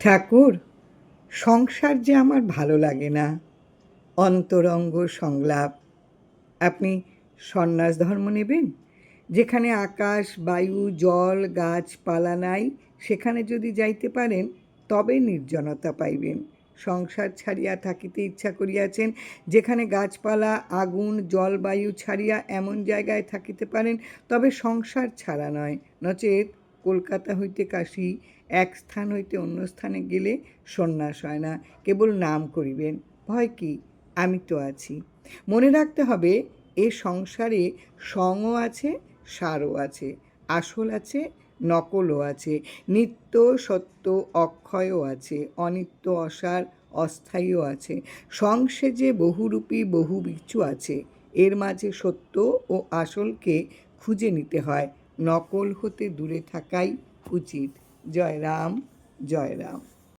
ঠাকুর, সংসার যে আমার ভালো লাগে না। অন্তরঙ্গ সংলাপ। আপনি সন্ন্যাস ধর্ম নেবেন? যেখানে আকাশ, বায়ু, জল, গাছপালা নাই, সেখানে যদি যাইতে পারেন, তবে নির্জনতা পাইবেন। সংসার ছাড়িয়া থাকিতে ইচ্ছা করিয়াছেন, যেখানে গাছপালা, আগুন, জলবায়ু ছাড়িয়া এমন জায়গায় থাকিতে পারেন, তবে সংসার ছাড়া নয়। নচেত কলকাতা হইতে কাশী, এক স্থান হইতে অন্য স্থানে গেলে সন্ন্যাস হয় না, কেবল নাম করিবেন। ভয় কি? আমি তো আছি। মনে রাখতে হবে, এ সংসারে সঙও আছে, সারও আছে, আসল আছে, নকলও আছে, নিত্য সত্য অক্ষয়ও আছে, অনিত্য অসার অস্থায়ীও আছে সংসে যে বহুরূপী বহু বিচ্ছু আছে, এর মাঝে সত্য ও আসলকে খুঁজে নিতে হয় নকল হতে দূরে থাকাই উচিত। জয় রাম জয় রাম।